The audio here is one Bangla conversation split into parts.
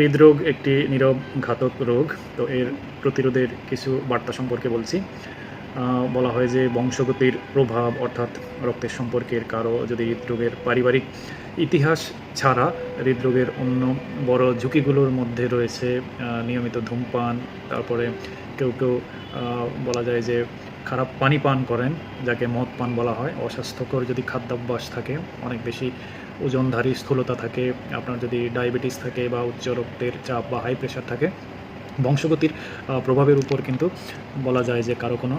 হৃদরোগ একটি নীরব ঘাতক রোগ, তো এর প্রতিরোধের কিছু বার্তা সম্পর্কে বলছি। বলা হয় যে বংশগতির প্রভাব অর্থাৎ রক্তের সম্পর্কের কারও যদি হৃদরোগের পারিবারিক ইতিহাস ছাড়া হৃদরোগের অন্য বড় ঝুঁকিগুলোর মধ্যে রয়েছে নিয়মিত ধূমপান, তারপরে কেউ কেউ বলা যায় যে খারাপ পানি পান করেন, যাকে মদ পান বলা হয়। অস্বাস্থ্যকর যদি খাদ্যাভ্যাস থাকে, অনেক বেশি ওজনধারী স্থূলতা থাকে, আপনার যদি ডায়াবেটিস থাকে বা উচ্চ রক্তের চাপ বা হাই প্রেশার থাকে, বংশগতির প্রভাবের উপর কিন্তু বলা যায় যে কারও কোনো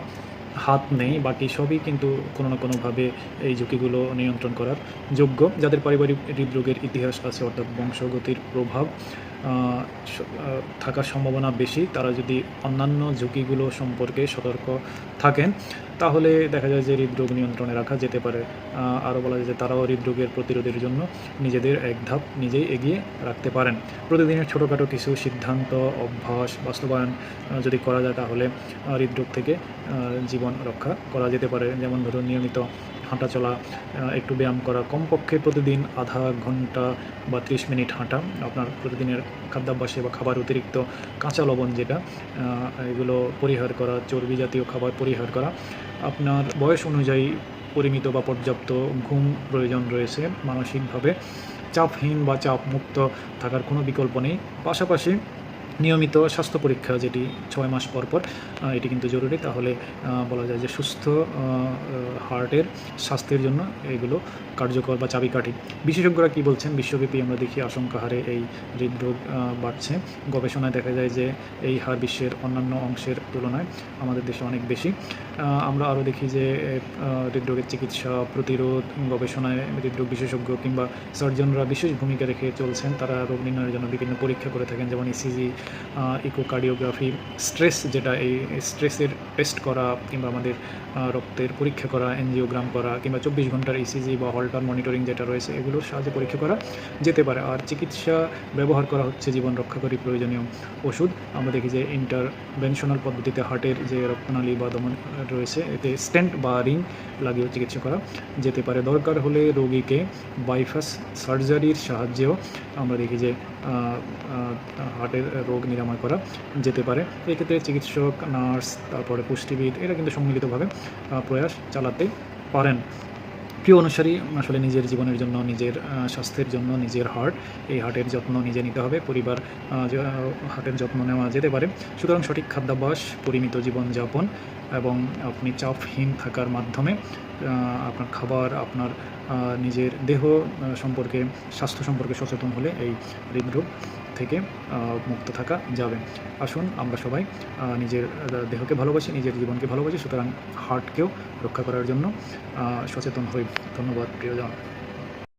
হাত নেই, বাকি সবই কিন্তু কোনো না কোনোভাবে এই ঝুঁকিগুলো নিয়ন্ত্রণ করার যোগ্য। যাদের পারিবারিক হৃদরোগের ইতিহাস আছে, অর্থাৎ বংশগতির প্রভাব থাকার সম্ভাবনা বেশি। তারা যদি অন্যান্য ঝুঁকিগুলো সম্পর্কে সতর্ক থাকেন, তাহলে দেখা যায় যে হৃদরোগ নিয়ন্ত্রণে রাখা যেতে পারে। আরও বলা যায় যে তারাও হৃদরোগের প্রতিরোধের জন্য নিজেদের এক ধাপ নিজেই এগিয়ে রাখতে পারেন। প্রতিদিনের ছোটোখাটো কিছু সিদ্ধান্ত, অভ্যাস, বাস্তবায়ন যদি করা যায়, তাহলে হৃদরোগ থেকে জীবন রক্ষা করা যেতে পারে। যেমন ধরুন, নিয়মিত হাঁটা চলা একটু ব্যায়াম করা, কমপক্ষে প্রতিদিন আধা ঘণ্টা বা ত্রিশ মিনিট হাঁটা আপনার প্রতিদিনের খাদ্যাভ্যাসে বা খাবার অতিরিক্ত কাঁচা লবণ যেটা এগুলো পরিহার করা, চর্বি জাতীয় খাবার পরিহার করা। আপনার বয়স অনুযায়ী পরিমিত বা পর্যাপ্ত ঘুম প্রয়োজন রয়েছে, মানসিকভাবে চাপহীন বা চাপ মুক্ত থাকার কোনো বিকল্প নেই। পাশাপাশি নিয়মিত স্বাস্থ্য পরীক্ষা যেটি ছয় মাস পর পর এটি কিন্তু জরুরি। তাহলে বলা যায় যে সুস্থ হার্টের স্বাস্থ্যের জন্য এগুলো কার্যকর বা চাবিকাঠি। বিশেষজ্ঞরা কি বলছেন? বিশ্বব্যাপী আমরা দেখি আশঙ্কা হারে এই হৃদরোগ বাড়ছে। গবেষণায় দেখা যায় যে এই হার বিশ্বের অন্যান্য অংশের তুলনায় আমাদের দেশে অনেক বেশি। আমরা আরও দেখি যে হৃদরোগের চিকিৎসা, প্রতিরোধ, গবেষণায় হৃদরোগ বিশেষজ্ঞ কিংবা সার্জনরা বিশেষ ভূমিকা রেখে চলছেন। তারা রোগ নির্ণয়ের জন্য বিভিন্ন পরীক্ষা করে থাকেন, যেমন ইসিজি ইকোকার্ডিওগ্রাফি স্ট্রেস যেটা এই স্ট্রেসের টেস্ট করা কিংবা আমাদের রক্তের পরীক্ষা করা এনজিওগ্রাম করা কিংবা চব্বিশ ঘণ্টার ইসিজি বা হলটার মনিটরিং যেটা রয়েছে, এগুলোর সাহায্যে পরীক্ষা করা যেতে পারে। আর চিকিৎসা ব্যবহার করা হচ্ছে জীবন রক্ষাকারী প্রয়োজনীয় ওষুধ। আমরা দেখি যে ইন্টারভেনশনাল পদ্ধতিতে হার্টের যে রক্তনালী বা দমন রয়েছে, এতে স্ট্যান্ট বা রিং লাগিয়েও চিকিৎসা করা যেতে পারে। দরকার হলে রোগীকে বাইপাস সার্জারির সাহায্যেও আমরা দেখি যে হার্টের রোগ নিরাময় করা যেতে পারে। এক্ষেত্রে চিকিৎসক, নার্স, তারপরে পুষ্টিবিদ এরা কিন্তু সম্মিলিতভাবে প্রয়াস চালাতে পারেন। প্রিয় অনুসারী, আসলে নিজের জীবনের জন্য, নিজের স্বাস্থ্যের জন্য, নিজের হার্ট এই হার্টের যত্ন নিজে নিতে হবে, পরিবার হার্টের যত্ন নেওয়া যেতে পারে। সুতরাং সঠিক খাদ্যাভ্যাস, পরিমিত জীবনযাপন এবং আপনি চাপহীন থাকার মাধ্যমে আপনার খাবার, আপনার নিজের দেহ সম্পর্কে, স্বাস্থ্য সম্পর্কে সচেতন হলে এই হৃদরোগ থেকে মুক্ত থাকা যাবে। আসুন আমরা সবাই নিজের দেহকে ভালোবাসি, নিজের জীবনকে ভালোবাসি, সুতরাং হার্টকেও রক্ষা করার জন্য সচেতন হই। ধন্যবাদ, প্রিয়জন।